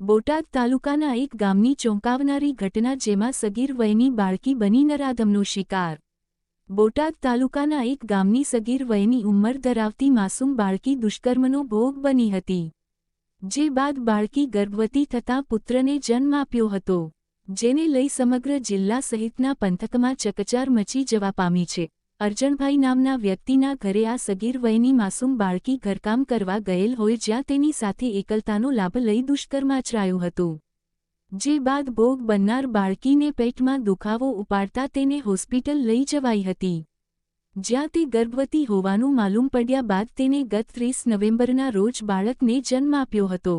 બોટાદ તાલુકાના એક ગામની ચોંકાવનારી ઘટના જેમાં સગીર વયની બાળકી બની નરાધમનો શિકાર. બોટાદ તાલુકાના એક ગામની સગીર વયની ઉંમર ધરાવતી માસૂમ બાળકી દુષ્કર્મનો ભોગ બની હતી. જે બાદ બાળકી ગર્ભવતી થતાં પુત્રને જન્મ આપ્યો હતો, જેને લઈ સમગ્ર જિલ્લા સહિતના પંથકમાં ચકચાર મચી જવા પામી છે. અર્જણભાઈ નામના વ્યક્તિના ઘરે આ સગીર વયની માસૂમ બાળકી ઘરકામ કરવા ગયેલ હોય જ્યાં તેની સાથે એકલતાનો લાભ લઈ દુષ્કર્મ આચરાયું હતું. જે બાદ ભોગ બનનાર બાળકીને પેટમાં દુખાવો ઉપાડતા તેને હોસ્પિટલ લઈ જવાઈ હતી. જ્યાં તે ગર્ભવતી હોવાનું માલુમ પડ્યા બાદ તેને ગત ત્રીસ નવેમ્બરના રોજ બાળકને જન્મ આપ્યો હતો.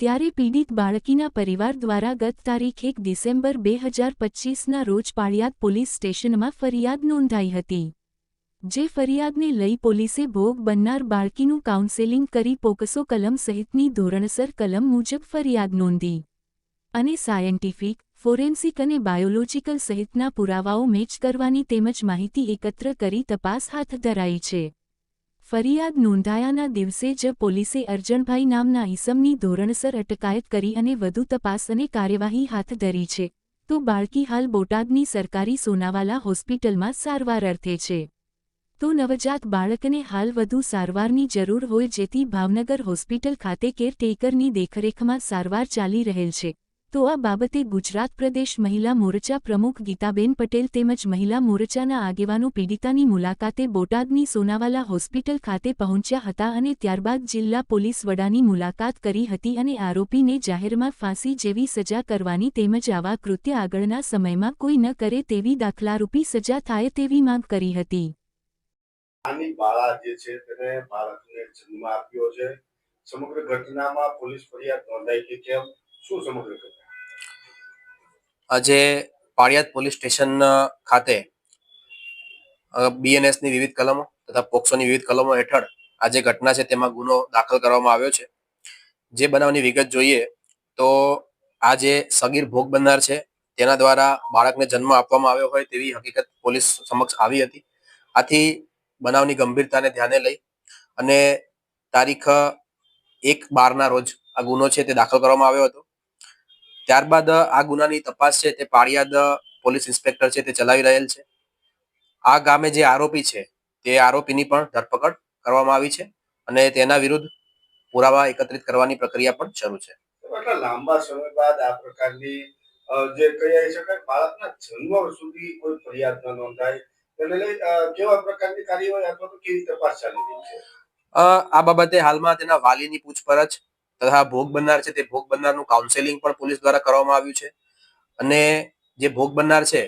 ત્યારે પીડિત બાળકીના પરિવાર દ્વારા ગત તારીખ એક ડિસેમ્બર બે હજાર પચ્ચીસના રોજ પાળિયાદ પોલીસ સ્ટેશનમાં ફરિયાદ નોંધાઈ હતી, જે ફરિયાદને લઈ પોલીસે ભોગ બનનાર બાળકીનું કાઉન્સેલિંગ કરી પોકસો કલમ સહિતની ધોરણસર કલમ મુજબ ફરિયાદ નોંધી અને સાયન્ટિફિક, ફોરેન્સિક અને બાયોલોજીકલ સહિતના પુરાવાઓ મેચ કરવાની તેમજ માહિતી એકત્ર કરી તપાસ હાથ ધરાઈ છે. ફરિયાદ નોંધાયાના દિવસે જ પોલીસે અર્જણભાઈ નામના ઈસમની ધોરણસર અટકાયત કરી અને વધુ તપાસ અને કાર્યવાહી હાથ ધરી છે. તો બાળકી હાલ બોટાદની સરકારી સોનાવાલા હોસ્પિટલમાં સારવાર અર્થે છે. તો નવજાત બાળકને હાલ વધુ સારવારની જરૂર હોય જેથી ભાવનગર હોસ્પિટલ ખાતે કેરટેકરની દેખરેખમાં સારવાર ચાલી રહેલ છે. તો આ બાબતે ગુજરાત પ્રદેશ મહિલા મોરચા પ્રમુખ ગીતાબેન પટેલ તેમજ મહિલા મોરચાના આગેવાનો પીડિતાની મુલાકાતે બોટાદની સોનાવાલા હોસ્પિટલ ખાતે પહોંચ્યા હતા અને ત્યારબાદ જિલ્લા પોલીસ વડાની મુલાકાત કરી હતી અને આરોપીને જાહેરમાં ફાંસી જેવી સજા કરવાની તેમજ આવા કૃત્ય આગળના સમયમાં કોઈ ન કરે તેવી દાખલારૂપી સજા થાય તેવી માંગ કરી હતી. સમગ્ર ઘટનામાં પોલીસ ફરિયાદ નોંધાઈ કે કેમ? શું સમગ્ર આજે પાળિયાદ પોલીસ સ્ટેશન ખાતે બીએનએસની વિવિધ કલમો તથા પોક્સોની વિવિધ કલમો હેઠળ આ જે ઘટના છે તેમાં ગુનો દાખલ કરવામાં આવ્યો છે. જે બનાવની વિગત જોઈએ તો આ જે સગીર ભોગ બનનાર છે તેના દ્વારા બાળકને જન્મ આપવામાં આવ્યો હોય તેવી હકીકત પોલીસ સમક્ષ આવી હતી. આથી બનાવની ગંભીરતાને ધ્યાને લઈ અને તારીખ એક બારના રોજ આ ગુનો છે તે દાખલ કરવામાં આવ્યો હતો. ત્યારબાદ આ ગુનાની તપાસ છે તે પાળિયાદ પોલીસ ઇન્સ્પેક્ટર છે તે ચલાવી રહેલ છે. આ ગામે જે આરોપી છે તે આરોપીની પણ ધરપકડ કરવામાં આવી છે અને તેના વિરુદ્ધ પુરાવા એકત્રિત કરવાની પ્રક્રિયા પણ શરૂ છે. લાંબા સમય બાદ આ પ્રકારની જે કહી શકાય બાળકના જન્મ સુધી કોઈ ફરિયાદ ન નોંધાય તેને લઈ કેવા પ્રકારની કાર્યવાહી અથવા તો કેવી તપાસ ચાલી રહી છે? આ બાબતે હાલમાં તેના વાલીની પૂછપરછ તથા ભોગ બનનાર છે તે ભોગ બનનારનું કાઉન્સેલિંગ પણ પોલીસ દ્વારા કરવામાં આવ્યું છે. અને જે ભોગ બનનાર છે,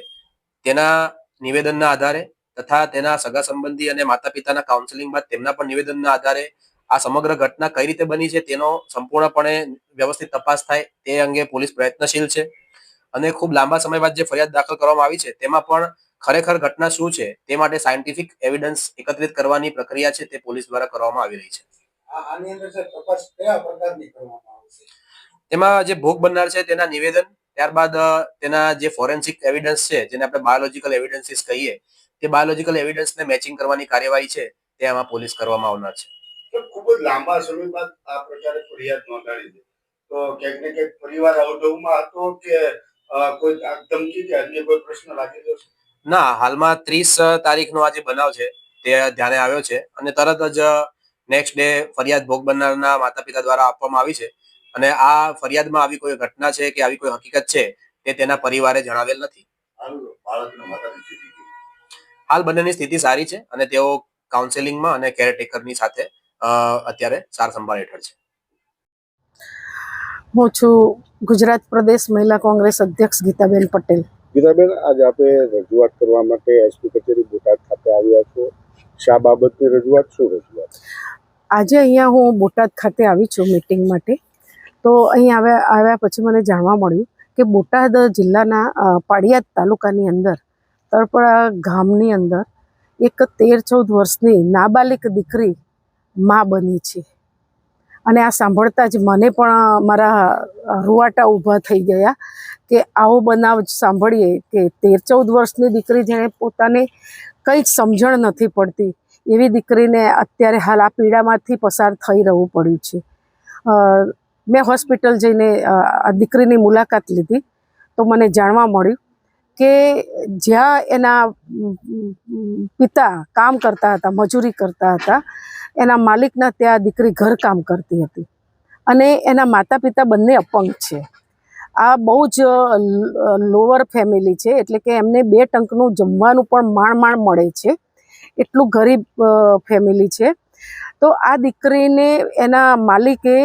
તેના નિવેદનના આધારે તથા તેના સગા સંબંધી અને માતા પિતાના કાઉન્સેલિંગ બાદ તેમના પણ નિવેદનના આધારે આ સમગ્ર ઘટના કઈ રીતે બની છે તેનો સંપૂર્ણપણે વ્યવસ્થિત તપાસ થાય તે અંગે પોલીસ પ્રયત્નશીલ છે. અને ખૂબ લાંબા સમય બાદ જે ફરિયાદ દાખલ કરવામાં આવી છે, તેમાં પણ ખરેખર ઘટના શું છે તે માટે સાયન્ટિફિક એવિડન્સ એકત્રિત કરવાની પ્રક્રિયા છે તે પોલીસ દ્વારા કરવામાં આવી રહી છે. આની અંદર છે તપાસ કયા પ્રકારની કરવામાં આવશે તેમાં જે ભોગ બનનાર છે તેના નિવેદન ત્યારબાદ તેના જે ફોરેન્સિક એવિડન્સ છે જેને આપણે બાયોલોજીકલ એવિડન્સીસ કહીએ તે બાયોલોજીકલ એવિડન્સને મેચિંગ કરવાની કાર્યવાહી છે તે આમાં પોલીસ કરવામાં આવનાર છે. ખૂબ જ લાંબા સમય બાદ આ પ્રકારે ફરિયાદ નોંધાડી છે. તો ક્યાંક ને ક્યાંક પરિવાર અવઢવમાં હતો કે કોઈ ધમકી કે અન્ય કોઈ પ્રશ્ન લાગેલો છે? ના હાલમાં ત્રીસ તારીખનો આ જે બનાવ છે તે ધ્યાને આવ્યો છે. અને તરત જ નેક્સ્ટ ડે ફરિયાદ ભોગ બનનારના માતા પિતા દ્વારા આપવામાં આવી છે. અને આ ફરિયાદમાં આવી કોઈ ઘટના છે કે આવી કોઈ હકીકત છે તે તેના પરિવારે જણાવેલ નથી. હાલ બાળકના માતાની સ્થિતિ કેવી? હાલ બંનેની સ્થિતિ સારી છે અને તેઓ કાઉન્સેલિંગમાં અને કેરટેકરની સાથે અત્યારે સાર સંભાળ હેઠળ છે. હું છું ગુજરાત પ્રદેશ મહિલા કોંગ્રેસ અધ્યક્ષ ગીતાબેન પટેલ. ગીતાબેન આજે આપણે રજૂઆત કરવા માટે એસપી કચેરી બોટાદ ખાતે આવ્યા છો. શા બાબતની રજૂઆત? શું રજૂઆત? આજે અહીંયા હું બોટાદ ખાતે આવી છું મિટિંગ માટે. તો અહીં આવ્યા આવ્યા પછી મને જાણવા મળ્યું કે બોટાદ જિલ્લાના પાડિયાદ તાલુકાની અંદર, તળપડા ગામની અંદર એક તેર ચૌદ વર્ષની નાબાલિક દીકરી મા બની છે. અને આ સાંભળતા જ મને પણ મારા રૂવાટા ઊભા થઈ ગયા કે આવો બનાવ સાંભળીએ કે તેર ચૌદ વર્ષની દીકરી જેણે પોતાને કંઈ જ સમજણ નથી પડતી એવી દીકરીને અત્યારે હાલ આ પીડામાંથી પસાર થઈ રહેવું પડ્યું છે. મેં હોસ્પિટલ જઈને આ દીકરીની મુલાકાત લીધી તો મને જાણવા મળ્યું કે જ્યાં એના પિતા કામ કરતા હતા, મજૂરી કરતા હતા, એના માલિકના ત્યાં દીકરી ઘરકામ કરતી હતી. અને એના માતા પિતા બંને અપંગ છે. આ બહુ જ લોઅર ફેમિલી છે, એટલે કે એમને બે ટંકનું જમવાનું પણ માણ માણ મળે છે. એટલું ગરીબ ફેમિલી છે. તો આ દીકરીને એના માલિકે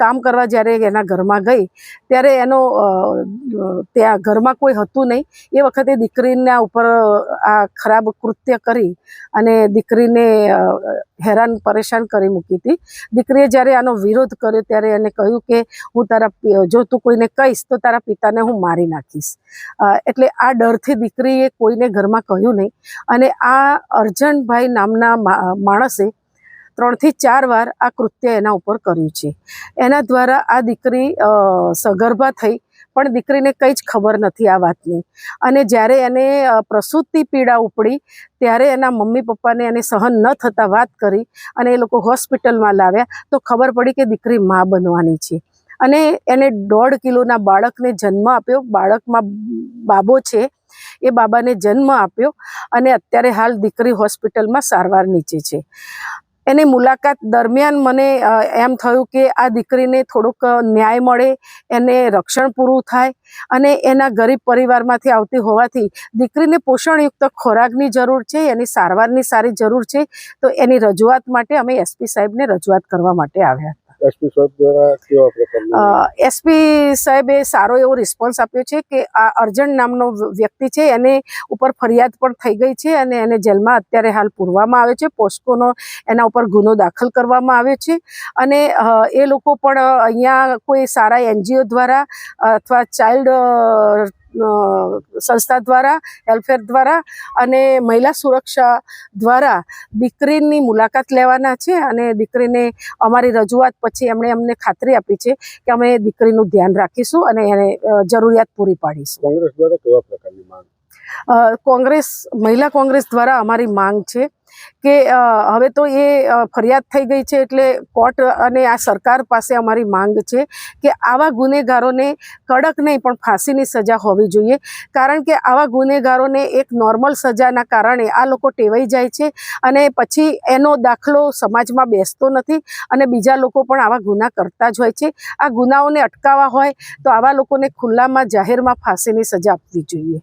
કામ કરવા જ્યારે એના ઘરમાં ગઈ, ત્યારે એનો ત્યાં ઘરમાં કોઈ હતું નહીં. એ વખતે દીકરીના ઉપર આ ખરાબ કૃત્ય કરી અને દીકરીને હેરાન, પરેશાન કરી મૂકી હતી. દીકરીએ જ્યારે આનો વિરોધ કર્યો ત્યારે એને કહ્યું કે, હું તારા જો તું કોઈને કહીશ, તો તારા પિતાને હું મારી નાખીશ. એટલે આ ડરથી દીકરીએ કોઈને ઘરમાં કહ્યું નહીં. અને આ અર્જનભાઈ નામના માણસે ત્રણથી ચાર વાર આ કૃત્ય એના ઉપર કર્યું છે. એના દ્વારા આ દીકરી સગર્ભા થઈ, પણ દીકરીને કંઈ જ ખબર નથી આ વાતની. અને જ્યારે એને પ્રસૂતિ પીડા ઉપડી, ત્યારે એના મમ્મી પપ્પાને એને સહન ન થતાં વાત કરી અને એ લોકો હોસ્પિટલમાં લાવ્યા, તો ખબર પડી કે દીકરી મા બનવાની છે. અને એને દોઢ કિલોના બાળકને જન્મ આપ્યો. બાળકમાં બાબો છે. એ બાબાને જન્મ આપ્યો અને અત્યારે હાલ દીકરી હોસ્પિટલમાં સારવાર નીચે છે. એની મુલાકાત દરમિયાન મને એમ થયું કે આ દીકરીને થોડુંક ન્યાય મળે, એને રક્ષણ પૂરું થાય અને એના ગરીબ પરિવારમાંથી આવતી હોવાથી દીકરીને પોષણયુક્ત ખોરાકની જરૂર છે, એની સારવારની સારી જરૂર છે. તો એની રજૂઆત માટે અમે એસપી સાહેબને રજૂઆત કરવા માટે આવ્યા. એસપી સાહેબ દ્વારા કેવા પ્રકારનું એસપી સાહેબે સારો એવો રિસ્પોન્સ આપ્યો છે કે આ અર્જન્ટ નામનો વ્યક્તિ છે, એને ઉપર ફરિયાદ પણ થઈ ગઈ છે અને એને જેલમાં અત્યારે હાલ પૂરવામાં આવે છે. પોસ્કોનો એના ઉપર ગુનો દાખલ કરવામાં આવ્યો છે. અને એ લોકો પણ અહીંયા કોઈ સારા એનજીઓ દ્વારા અથવા ચાઇલ્ડ સંસ્થા દ્વારા હેલ્ફેર દ્વારા અને મહિલા સુરક્ષા દ્વારા દીકરીની મુલાકાત લેવાના છે અને દીકરીને અમારી રજૂઆત પછી એમણે અમને ખાતરી આપી છે કે અમે દીકરીનું ધ્યાન રાખીશું અને એને જરૂરિયાત પૂરી પાડીશું. કોંગ્રેસ દ્વારા કેવા પ્રકારની માંગ? કોંગ્રેસ મહિલા કોંગ્રેસ દ્વારા અમારી માંગ છે કે હવે તો એ ફરિયાદ થઈ ગઈ છે એટલે કોર્ટ અને આ સરકાર પાસે અમારી માંગ છે કે આવા ગુનેગારોને કડક નહીં પણ ફાંસીની સજા હોવી જોઈએ. કારણ કે આવા ગુનેગારોને એક નોર્મલ સજાના કારણે આ લોકો ટેવાઈ જાય છે અને પછી એનો દાખલો સમાજમાં બેસતો નથી અને બીજા લોકો પણ આવા ગુના કરતા જ હોય છે. આ ગુનાઓને અટકાવવા હોય તો આવા લોકોને ખુલ્લામાં જાહેરમાં ફાંસીની સજા આપવી જોઈએ.